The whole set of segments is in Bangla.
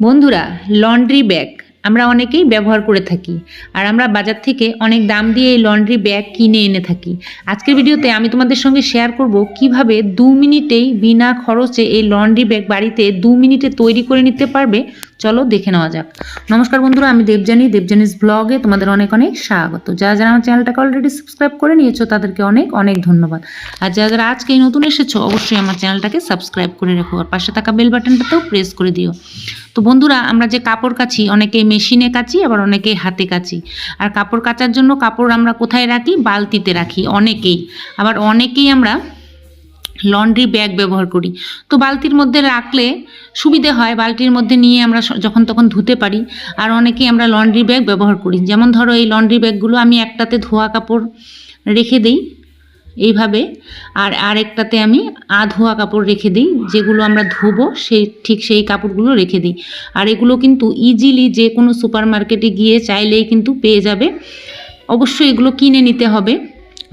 বন্ধুরা লন্ড্রি ব্যাগ আমরা অনেকেই ব্যবহার করে থাকি আর আমরা বাজার থেকে অনেক দাম দিয়ে এই লন্ড্রি ব্যাগ কিনে এনে থাকি। আজকের ভিডিওতে আমি তোমাদের সঙ্গে শেয়ার করব কীভাবে দু মিনিটেই বিনা খরচে এই লন্ড্রি ব্যাগ বাড়িতে দু মিনিটে তৈরি করে নিতে পারবে। চলো দেখে নেওয়া যাক। নমস্কার বন্ধুরা, আমি দেবজানি দেবজানিস ব্লগে তোমাদের অনেক অনেক স্বাগত। যারা যারা আমার চ্যানেলটাকে অলরেডি সাবস্ক্রাইব করে নিয়েছো, তাদেরকে অনেক অনেক ধন্যবাদ। আর যারা যারা আজকে নতুন এসেছ, অবশ্যই আমার চ্যানেলটাকে সাবস্ক্রাইব করে রেখো আর পাশে থাকা বেল বাটনটাতেও প্রেস করে দিও। তো বন্ধুরা, আমরা যে কাপড় কাচি, অনেকেই মেশিনে কাচি, আবার অনেকেই হাতে কাচি। আর কাপড় কাচার জন্য কাপড় আমরা কোথায় রাখি? বালতিতে রাখি, অনেকেই। আবার অনেকেই আমরা লন্ড্রি ব্যাগ ব্যবহার করি। তো বালতির মধ্যে রাখলে সুবিধে হয়, বালতির মধ্যে নিয়ে আমরা যখন তখন ধুতে পারি। আর অনেকেই আমরা লন্ড্রি ব্যাগ ব্যবহার করি। যেমন ধরো, এই লন্ড্রি ব্যাগগুলো আমি একটাতে ধোয়া কাপড় রেখে দিই। এইভাবে। আর আরেকটাতে আমি আধোয়া কাপড় রেখে দিই, যেগুলো আমরা ধোবো সেই ঠিক সেই কাপড়গুলো রেখে দিই। আর এগুলো কিন্তু ইজিলি যে কোনো সুপার মার্কেটে গিয়ে চাইলেই কিন্তু পেয়ে যাবে। অবশ্যই এগুলো কিনে নিতে হবে,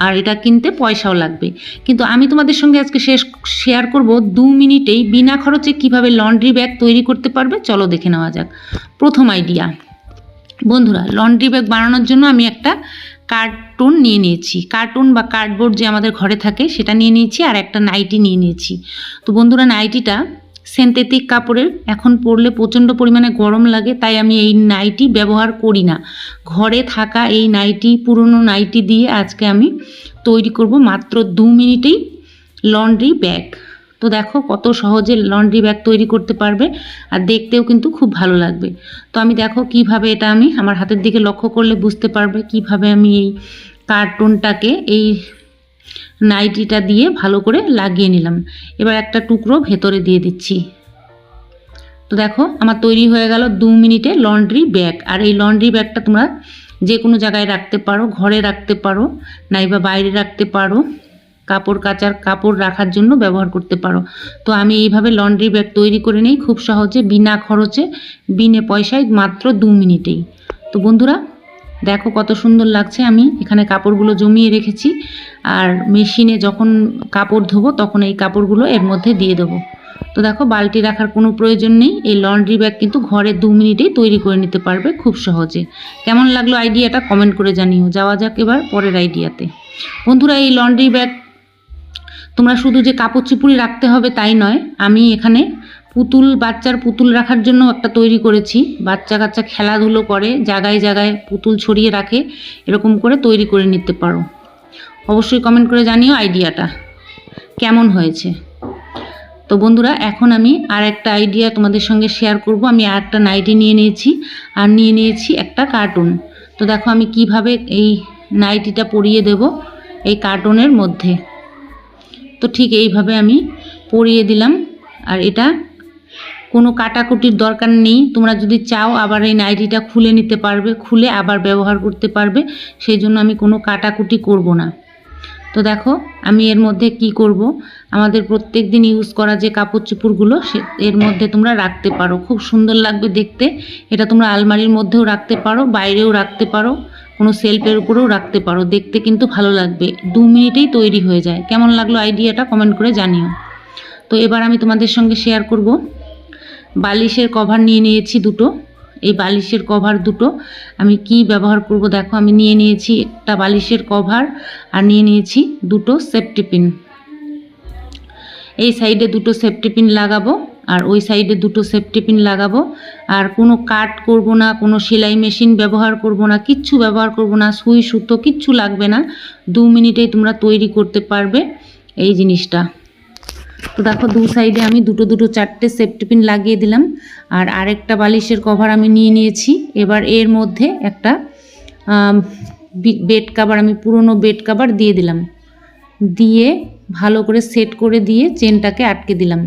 আর এটা কিনতে পয়সাও লাগবে। কিন্তু আমি তোমাদের সঙ্গে আজকে শেষ শেয়ার করব দু মিনিটেই বিনা খরচে কীভাবে লন্ড্রি ব্যাগ তৈরি করতে পারবে, চলো দেখে নেওয়া যাক। প্রথম আইডিয়া বন্ধুরা লন্ড্রি ব্যাগ বানানোর জন্য আমি একটা কার্টুন নিয়ে নিয়েছি। কার্টুন বা কার্ডবোর্ড যে আমাদের ঘরে থাকে, সেটা নিয়ে নিয়েছি আর একটা নাইটি নিয়ে নিয়েছি। তো বন্ধুরা নাইটিটা সিনথেটিক কাপড়ের, এখন পরলে প্রচণ্ড পরিমাণে গরম লাগে, তাই আমি এই নাইটি ব্যবহার করি না। ঘরে থাকা এই নাইটি পুরনো নাইটি দিয়ে আজকে আমি তৈরি করব মাত্র দু মিনিটেই লন্ড্রি ব্যাগ তো দেখো কত সহজে লন্ড্রি ব্যাগ তৈরি করতে পারবে আর দেখতেও কিন্তু খুব ভালো লাগবে। তো আমি দেখো কীভাবে এটা আমি আমার হাতের দিকে লক্ষ্য করলে বুঝতে পারবে কীভাবে আমি এই কার্টুনটাকে এই নাইটিটা দিয়ে ভালো করে লাগিয়ে নিলাম। এবার একটা টুকরো ভেতরে দিয়ে দিচ্ছি। তো দেখো আমার তৈরি হয়ে গেল দু মিনিটে লন্ড্রি ব্যাগ আর এই লন্ড্রি ব্যাগটা তোমরা যে কোনো জায়গায় রাখতে পারো, ঘরে রাখতে পারো, নাইবা বাইরে রাখতে পারো। কাপড় কাচার, কাপড় রাখার জন্য ব্যবহার করতে পারো। তো আমি এইভাবে লন্ড্রি ব্যাগ তৈরি করে নিই, খুব সহজে, বিনা খরচে, বিনে পয়সায় মাত্র দু মিনিটেই। তো বন্ধুরা, দেখো কত সুন্দর লাগছে, আমি এখানে কাপড়গুলো জমিয়ে রেখেছি। আর মেশিনে যখন কাপড় ধোবো, তখন এই কাপড়গুলো এর মধ্যে দিয়ে দেবো। তো দেখো, বালতি রাখার কোনো প্রয়োজন নেই, এই লন্ড্রি ব্যাগ কিন্তু ঘরে দু মিনিটেই তৈরি করে নিতে পারবে খুব সহজে। কেমন লাগল আইডিয়াটা কমেন্ট করে জানিও। যাওয়া যাক এবার পরের আইডিয়াতে। বন্ধুরা, এই লন্ড্রি ব্যাগ তোমরা শুধু যে কাপড় চুপুরি রাখতে হবে তাই নয়, আমি এখানে পুতুল, বাচ্চার পুতুল রাখার জন্য একটা তৈরি করেছি। বাচ্চা কাচ্চা খেলাধুলো করে, জায়গায় জায়গায় পুতুল ছড়িয়ে রাখে, এরকম করে তৈরি করে নিতে পারো। অবশ্যই কমেন্ট করে জানিও আইডিয়াটা কেমন হয়েছে? তো বন্ধুরা, এখন আমি আর একটা আইডিয়া তোমাদের সঙ্গে শেয়ার করব। আমি আর একটা নাইটি নিয়ে নিয়েছি, আর নিয়ে নিয়েছি একটা কার্টুন তো দেখো আমি কীভাবে এই নাইটিটা পরিয়ে দেব এই কার্টুনের মধ্যে। তো ঠিক এইভাবে আমি পরিয়ে দিলাম। আর এটা কোনো কাটাকুটির দরকার নেই। তোমরা যদি চাও আবার এই নাইটিটা খুলে নিতে পারবে, খুলে আবার ব্যবহার করতে পারবে সেই জন্য আমি কোনো কাটাকুটি করব না। তো দেখো, আমি এর মধ্যে কি করব? আমাদের প্রত্যেক দিন ইউজ করা যে কাপড় চোপড়গুলো, সে এর মধ্যে তোমরা রাখতে পারো। খুব সুন্দর লাগবে দেখতে। এটা তোমরা আলমারির মধ্যেও রাখতে পারো, বাইরেও রাখতে পারো। কোনো সেলফের উপরেও রাখতে পারো। দেখতে কিন্তু ভালো লাগবে। দু মিনিটেই তৈরি হয়ে যায়। কেমন লাগল আইডিয়াটা কমেন্ট করে জানিও। তো এবার আমি তোমাদের সঙ্গে শেয়ার করব। বালিশের কভার নিয়ে নিয়েছি দুটো। এই বালিশের কভার দুটো আমি কি ব্যবহার করব দেখো, আমি নিয়ে নিয়েছি একটা বালিশের কভার আর নিয়ে নিয়েছি দুটো সেফটি পিন। এই সাইডে দুটো সেফটি পিন লাগাবো। আর ওই সাইডে দুটো সেফটি পিন লাগাবো। আর কোনো কাট করব না, কোনো সেলাই মেশিন ব্যবহার করব না, কিচ্ছু ব্যবহার করব না, সুই, সুতো কিচ্ছু লাগবে না। দু মিনিটেই তোমরা তৈরি করতে পারবে এই জিনিসটা। তো দেখো, দু সাইডে আমি দুটো দুটো, চারটে সেফটি পিন লাগিয়ে দিলাম। আর আরেকটা বালিশের কভার আমি নিয়ে নিয়েছি। এবার এর মধ্যে একটা বেড কাভার, আমি পুরনো বেড কাভার দিয়ে দিলাম। দিয়ে ভালো করে সেট করে দিয়ে চেনটাকে আটকে দিলাম।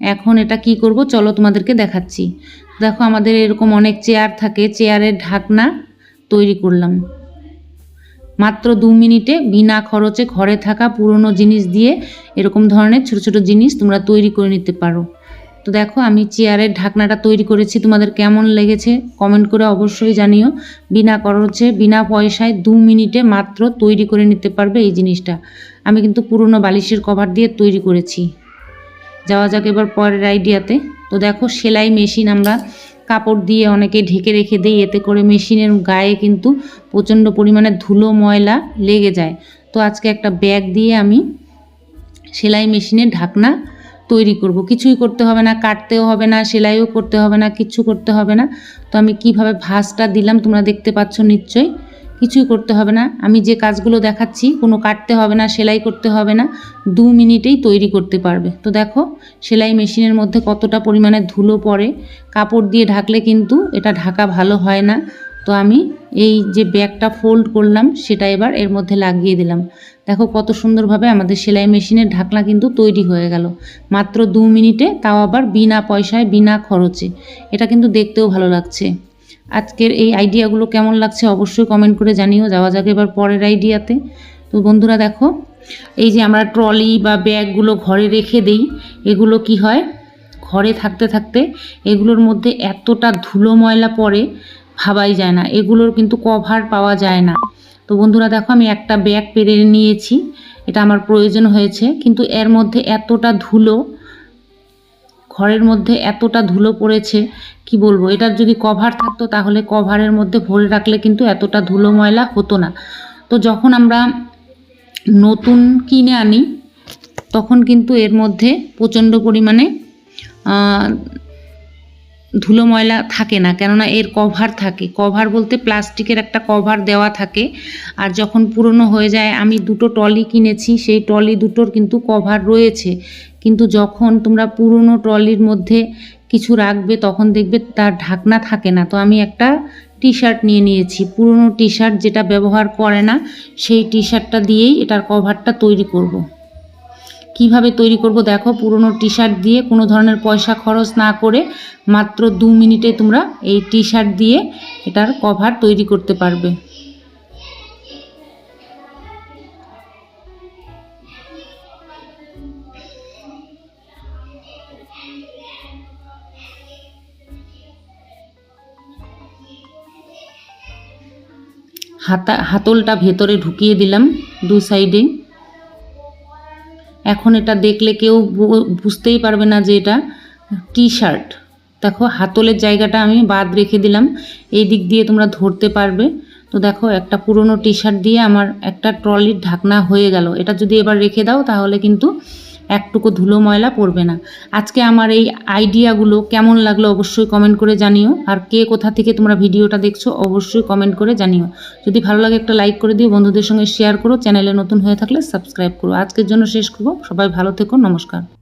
এখন এটা কি করব? চলো তোমাদেরকে দেখাচ্ছি। দেখো আমাদের এরকম অনেক চেয়ার থাকে চেয়ারের ঢাকনা তৈরি করলাম। মাত্র দু মিনিটে বিনা খরচে ঘরে থাকা পুরনো জিনিস দিয়ে এরকম ধরনের ছোট ছোট জিনিস তোমরা তৈরি করে নিতে পারো। তো দেখো আমি চেয়ারের ঢাকনাটা তৈরি করেছি। তোমাদের কেমন লেগেছে কমেন্ট করে অবশ্যই জানিও। বিনা খরচে, বিনা পয়সায় দু মিনিটে মাত্র তৈরি করে নিতে পারবে এই জিনিসটা। আমি কিন্তু পুরনো বালিশের কভার দিয়ে তৈরি করেছি। যাওয়া যাক এবার পরের আইডিয়াতে। তো দেখো সেলাই মেশিন আমরা কাপড় দিয়ে অনেকে ঢেকে রেখে দিই, এতে করে মেশিনের গায়ে কিন্তু প্রচণ্ড পরিমাণে ধুলো, ময়লা লেগে যায়। তো আজকে একটা ব্যাগ দিয়ে আমি সেলাই মেশিনের ঢাকনা তৈরি করব। কিছুই করতে হবে না, কাটতেও হবে না, সেলাইও করতে হবে না কিচ্ছু করতে হবে না। তো আমি কীভাবে ভাঁজটা দিলাম তোমরা দেখতে পাচ্ছ নিশ্চয়ই। কিছুই করতে হবে না। আমি যে কাজগুলো দেখাচ্ছি, কোনো কাটতে হবে না, সেলাই করতে হবে না, দু মিনিটেই তৈরি করতে পারবে। তো দেখো, সেলাই মেশিনের মধ্যে কতটা পরিমাণে ধুলো পড়ে। কাপড় দিয়ে ঢাকলে কিন্তু এটা ঢাকা ভালো হয় না। তো আমি এই যে ব্যাগটা ফোল্ড করলাম, সেটা এবার এর মধ্যে লাগিয়ে দিলাম। দেখো কত সুন্দরভাবে আমাদের সেলাই মেশিনের ঢাকনা কিন্তু তৈরি হয়ে গেল। মাত্র দু মিনিটে, তাও আবার বিনা পয়সায়, বিনা খরচে। এটা কিন্তু দেখতেও ভালো লাগছে। আজকের এই আইডিয়াগুলো কেমন লাগছে অবশ্যই কমেন্ট করে জানিও। যাওয়া যাক এবার পরের আইডিয়াতে। তো বন্ধুরা দেখো, এই যে আমরা ট্রলি বা ব্যাগগুলো ঘরে রেখে দেই, এগুলো কি হয়? ঘরে থাকতে থাকতে এগুলোর মধ্যে এতটা ধুলো ময়লা পড়ে, ভাবাই যায় না। এগুলোর কিন্তু কভার পাওয়া যায় না। তো বন্ধুরা দেখো, আমি একটা ব্যাগ পেরে নিয়েছি। এটা আমার প্রয়োজন হয়েছে। কিন্তু এর মধ্যে এতটা ধুলো ঘরের মধ্যে এতটা ধুলো পড়েছে, কি বলব? এটার যদি কভার থাকতো তাহলে কভারের মধ্যে ভরে রাখলে কিন্তু এতটা ধুলো ময়লা হতো না। তো যখন আমরা নতুন কিনে আনি, তখন কিন্তু এর মধ্যে প্রচণ্ড পরিমাণে ধুলো ময়লা থাকে না। কেননা এর কভার থাকে। কভার বলতে প্লাস্টিকের একটা কভার দেওয়া থাকে। আর যখন পুরনো হয়ে যায়, আমি দুটো টলি কিনেছি, সেই টলি দুটোর কিন্তু কভার রয়েছে। কিন্তু যখন তোমরা পুরনো ট্রলির মধ্যে কিছু রাখবে, তখন দেখবে তার ঢাকনা থাকে না। তো আমি একটা টি শার্ট নিয়ে নিয়েছি। পুরনো টি শার্ট যেটা ব্যবহার করে না, সেই টি শার্টটা দিয়েই এটার কভারটা তৈরি করব। কীভাবে তৈরি করব? দেখো, পুরনো টি শার্ট দিয়ে কোনো ধরনের পয়সা খরচ না করে মাত্র দু মিনিটে তোমরা এই টি শার্ট দিয়ে এটার কভার তৈরি করতে পারবে। হাতা, হাতলটা ভেতরে ঢুকিয়ে দিলাম দু সাইডে। এখন এটা দেখলে কেউ বুঝতেই পারবে না যে এটা টি শার্ট দেখো, হাতলের জায়গাটা আমি বাদ রেখে দিলাম। এই দিক দিয়ে তোমরা ধরতে পারবে। তো দেখো, একটা পুরনো টি শার্ট দিয়ে আমার একটা ট্রলির ঢাকনা হয়ে গেল। এটা যদি এবার রেখে দাও, তাহলে কিন্তু একটুকু ধুলো ময়লা পড়বে না। আজকে আমার এই আইডিয়াগুলো কেমন লাগল অবশ্যই কমেন্ট করে জানিও। আর কে কোথা থেকে তোমরা ভিডিওটা দেখছ অবশ্যই কমেন্ট করে জানিও। যদি ভালো লাগে একটা লাইক করে দিও, বন্ধুদের সঙ্গে শেয়ার করো, চ্যানেলে নতুন হয়ে থাকলে সাবস্ক্রাইব করো। আজকের জন্য শেষ করব। সবাই ভালো থেকো, নমস্কার।